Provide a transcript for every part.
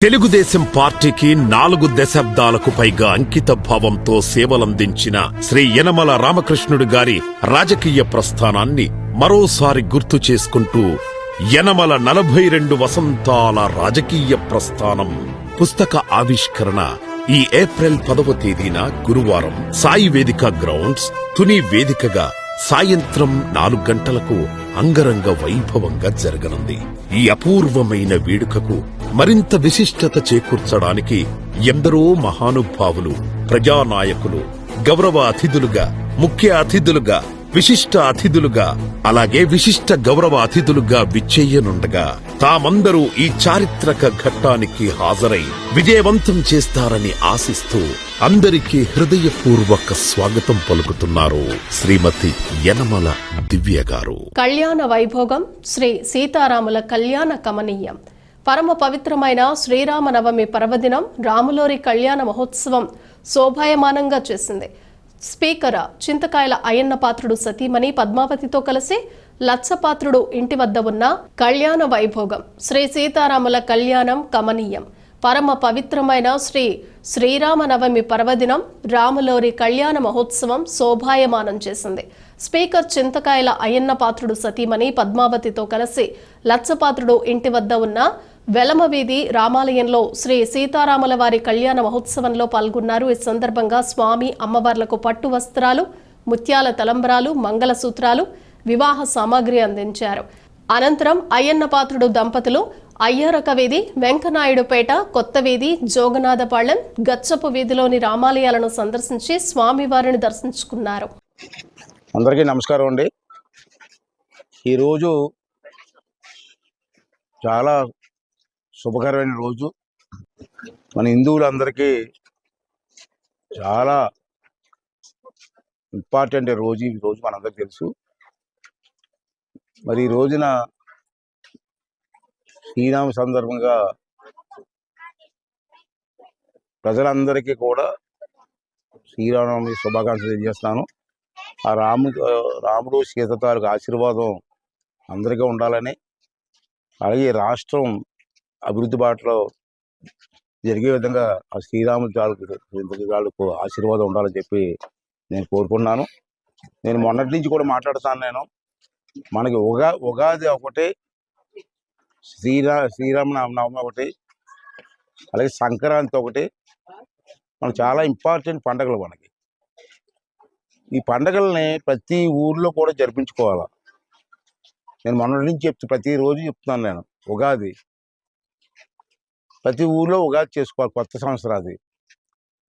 తెలుగుదేశం పార్టీకి నాలుగు దశాబ్దాలకు పైగా అంకిత భావంతో సేవలందించిన శ్రీ యనమల రామకృష్ణుడు గారి రాజకీయ ప్రస్థానాన్ని మరోసారి గుర్తు చేసుకుంటూ యనమల నలభై రెండు వసంతాల రాజకీయ ప్రస్థానం పుస్తక ఆవిష్కరణ ఈ ఏప్రిల్ పదవ తేదీన గురువారం సాయి వేదిక గ్రౌండ్స్ తుని వేదికగా సాయంత్రం నాలుగు గంటలకు అంగరంగ వైభవంగా జరగనుంది. ఈ అపూర్వమైన వేడుకకు మరింత విశిష్టత చేకూర్చడానికి ఎందరో మహానుభావులు ప్రజానాయకులు గౌరవ అతిథులుగా ముఖ్య అతిథులుగా విశిష్ట అతిథులుగా అలాగే విశిష్ట గౌరవ అతిథులుగా విచ్చేయనుండగా తామందరూ ఈ చారిత్రక ఘట్టానికి హాజరై విజయవంతం చేస్తారని ఆశిస్తూ అందరికీ హృదయపూర్వక స్వాగతం పలుకుతున్నారు శ్రీమతి యనమల దివ్య గారు. కళ్యాణ వైభోగం శ్రీ సీతారాముల కళ్యాణ కమనీయం. పరమ పవిత్రమైన శ్రీరామనవమి పర్వదినం రాములోరి కళ్యాణ మహోత్సవం శోభాయమానంగా చేసింది. స్పీకర్ చింతకాయల అయ్యన్న పాత్రుడు సతీమణి పద్మావతితో కలిసి లచ్చపాత్రుడు ఇంటి వద్ద ఉన్న కళ్యాణ వైభోగం శ్రీ సీతారాముల కళ్యాణం కమనీయం. పరమ పవిత్రమైన శ్రీ శ్రీరామనవమి పర్వదినం రాములోరి కళ్యాణ మహోత్సవం శోభాయమానం చేసింది. స్పీకర్ చింతకాయల అయ్యన్న పాత్రుడు సతీమణి పద్మావతితో కలిసి లచ్చపాత్రుడు ఇంటి వద్ద ఉన్న వెలమ వీధి రామాలయంలో శ్రీ సీతారాముల వారి కళ్యాణ మహోత్సవంలో పాల్గొన్నారు. ఈ సందర్భంగా స్వామి అమ్మవార్లకు పట్టు వస్త్రాలు ముత్యాల తలంబరాలు మంగళసూత్రాలు వివాహ సామాగ్రి అందించారు. అనంతరం అయ్యన్న పాత్రుడు దంపతులు అయ్యారక వీధి వెంకనాయుడుపేట కొత్త వీధి జోగనాథపాళెం గచ్చపు వీధిలోని రామాలయాలను సందర్శించి స్వామివారిని దర్శించుకున్నారు. అందరికీ నమస్కారం అండి. ఈరోజు చాలా శుభకరమైన రోజు. మన హిందువులందరికీ చాలా ఇంపార్టెంట్ రోజు ఈ రోజు మనందరికీ తెలుసు. మరి ఈ రోజున శ్రీరామ సందర్భంగా ప్రజలందరికీ కూడా శ్రీరామనవమి శుభాకాంక్షలు తెలియజేస్తాను ఆ రాము రాముడు సీత తాలూకు ఆశీర్వాదం అందరికీ ఉండాలని అలాగే రాష్ట్రం అభివృద్ధి బాటలో జరిగే విధంగా ఆ శ్రీరాములు తాలూకు వాళ్ళకు ఆశీర్వాదం ఉండాలని చెప్పి నేను కోరుకున్నాను నేను మొన్నటి నుంచి కూడా మాట్లాడుతాను నేను. మనకి ఉగా ఉగాది ఒకటి శ్రీరా శ్రీరామ నవమి ఒకటి అలాగే సంక్రాంతి ఒకటి. మనకు చాలా ఇంపార్టెంట్ పండుగలు మనకి. ఈ పండగల్ని ప్రతి ఊర్లో కూడా జరిపించుకోవాలి? నేను మొన్నటి నుంచి చెప్తూ ప్రతిరోజు చెప్తున్నాను నేను ఉగాది. ప్రతి ఊర్లో ఉగాది చేసుకోవాలి కొత్త సంవత్సరాది.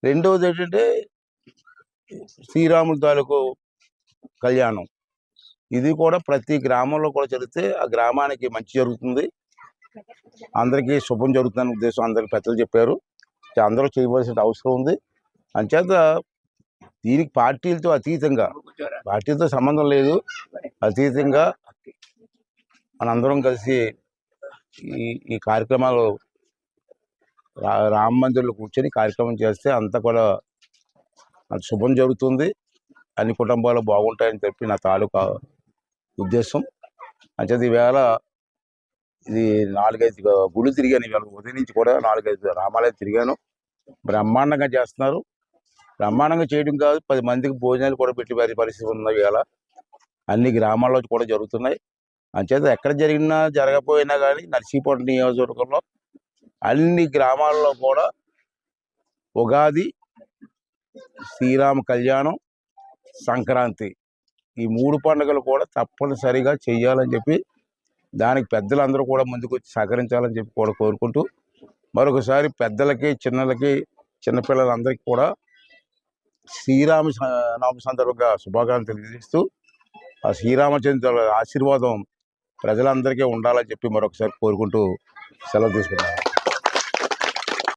రెండవది ఏంటంటే శ్రీరాముల తాలూకు కళ్యాణం. ఇది కూడా ప్రతి గ్రామంలో కూడా జరిగితే ఆ గ్రామానికి మంచి జరుగుతుంది. అందరికీ శుభం జరుగుతుందని ఉద్దేశం అందరికి పెద్దలు చెప్పారు. అందరూ చేయవలసిన అవసరం ఉంది. అంచేత దీనికి పార్టీలతో అతీతంగా పార్టీలతో సంబంధం లేదు. అతీతంగా మనందరం కలిసి ఈ ఈ కార్యక్రమాలు రామ మందిర్లో కూర్చొని కార్యక్రమం చేస్తే అంతా కూడా శుభం జరుగుతుంది. అన్ని కుటుంబాలు బాగుంటాయని చెప్పి నా తాలూకా ఉద్దేశం. అంచేది ఈవేళ ఇది నాలుగైదు గుళ్ళు తిరిగాను. ఇవాళ ఉదయం నుంచి కూడా నాలుగైదు రామాలయం తిరిగాను. బ్రహ్మాండంగా చేస్తున్నారు. బ్రహ్మాండంగా చేయడం కాదు పది మందికి భోజనాలు కూడా పెట్టి వారి పరిస్థితి ఉన్నవి ఇవాళ అన్ని గ్రామాల్లో కూడా జరుగుతున్నాయి. అంచేత ఎక్కడ జరిగినా జరగకపోయినా కానీ నర్సీపట్నం నియోజకవర్గంలో అన్ని గ్రామాల్లో కూడా ఉగాది శ్రీరామ కళ్యాణం సంక్రాంతి ఈ మూడు పండుగలు కూడా తప్పనిసరిగా చేయాలని చెప్పి దానికి పెద్దలందరూ కూడా ముందుకు వచ్చి సహకరించాలని చెప్పి కూడా కోరుకుంటూ మరొకసారి పెద్దలకి చిన్నలకి చిన్నపిల్లలందరికీ కూడా శ్రీరామ నామ సందర్భంగా శుభాకాంక్షలు తెలియజేస్తూ ఆ శ్రీరామచంద్రుల ఆశీర్వాదం ప్రజలందరికీ ఉండాలని చెప్పి మరొకసారి కోరుకుంటూ సెలవు తీసుకున్నాను